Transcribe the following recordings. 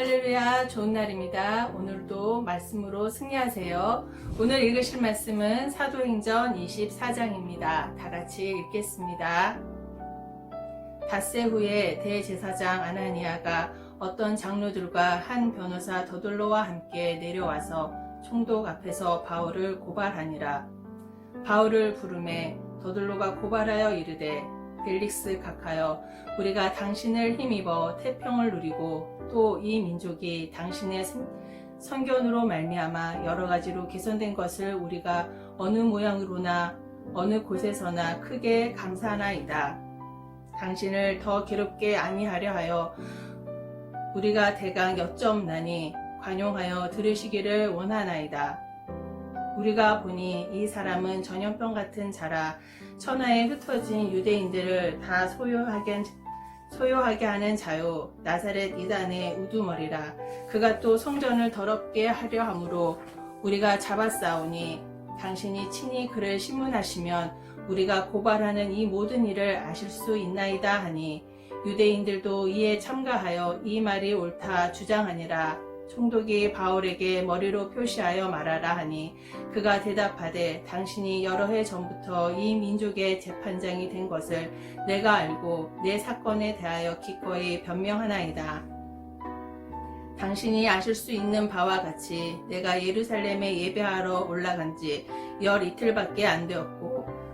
할렐루야, 좋은 날입니다. 오늘도 말씀으로 승리하세요. 오늘 읽으실 말씀은 사도행전 24장입니다. 다 같이 읽겠습니다. 닷새 후에 대제사장 아나니아가 어떤 장로들과 한 변호사 더돌로와 함께 내려와서 총독 앞에서 바울을 고발하니라. 바울을 부름에 더돌로가 고발하여 이르되 벨릭스 각하여 우리가 당신을 힘입어 태평을 누리고 또 이 민족이 당신의 선- 선견으로 말미암아 여러 가지로 개선된 것을 우리가 어느 모양으로나 어느 곳에서나 크게 감사하나이다. 당신을 더 괴롭게 아니하려 하여 우리가 대강 여점나니 관용하여 들으시기를 원하나이다. 우리가 보니 이 사람은 전염병 같은 자라 천하에 흩어진 유대인들을 다 소요하게, 소요하게 하는 자요. 나사렛 이단의 우두머리라. 그가 또 성전을 더럽게 하려 함으로 우리가 잡았사오니 당신이 친히 그를 신문하시면 우리가 고발하는 이 모든 일을 아실 수 있나이다 하니 유대인들도 이에 참가하여 이 말이 옳다 주장하니라 총독이 바울에게 머리로 표시하여 말하라 하니 그가 대답하되 당신이 여러 해 전부터 이 민족의 재판장이 된 것을 내가 알고 내 사건에 대하여 기꺼이 변명하나이다. 당신이 아실 수 있는 바와 같이 내가 예루살렘에 예배하러 올라간 지 열 이틀밖에 안 되었고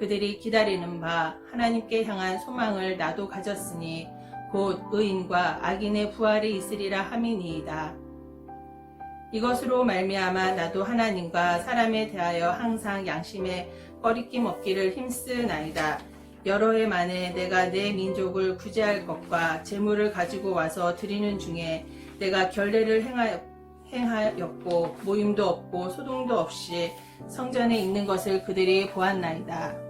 그들이 기다리는 바 하나님께 향한 소망을 나도 가졌으니 곧 의인과 악인의 부활이 있으리라 함이니이다. 이것으로 말미암아 나도 하나님과 사람에 대하여 항상 양심에 꺼리낌 없기를 힘쓰나이다. 여러 해 만에 내가 내 민족을 구제할 것과 재물을 가지고 와서 드리는 중에 내가 결례를 행하였, 행하였고 모임도 없고 소동도 없이 성전에 있는 것을 그들이 보았나이다.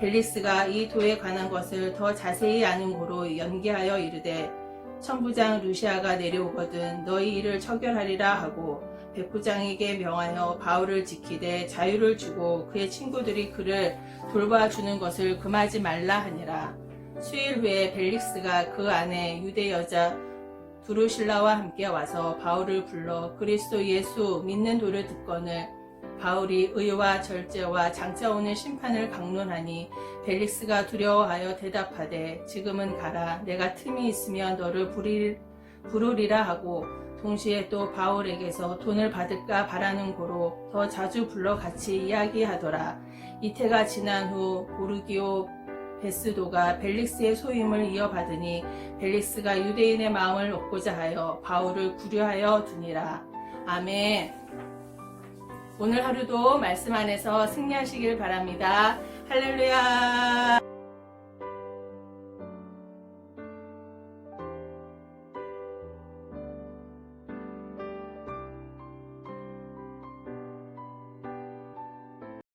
벨리스가 이 도에 관한 것을 더 자세히 아는 고로 연기하여 이르되 천부장 루시아가 내려오거든 너희 일을 처결하리라 하고 백부장에게 명하여 바울을 지키되 자유를 주고 그의 친구들이 그를 돌봐주는 것을 금하지 말라 하니라. 수일 후에 벨릭스가 그 안에 유대 여자 두루실라와 함께 와서 바울을 불러 그리스도 예수 믿는 도를 듣거늘 바울이 의와 절제와 장차 오는 심판을 강론하니 벨릭스가 두려워하여 대답하되 지금은 가라 내가 틈이 있으면 너를 부릴, 부르리라 하고 동시에 또 바울에게서 돈을 받을까 바라는 고로 더 자주 불러 같이 이야기하더라. 이태가 지난 후 보르기오 베스도가 벨릭스의 소임을 이어받으니 벨릭스가 유대인의 마음을 얻고자 하여 바울을 구려하여 두니라. 아멘 오늘 하루도 말씀 안에서 승리하시길 바랍니다. 할렐루야.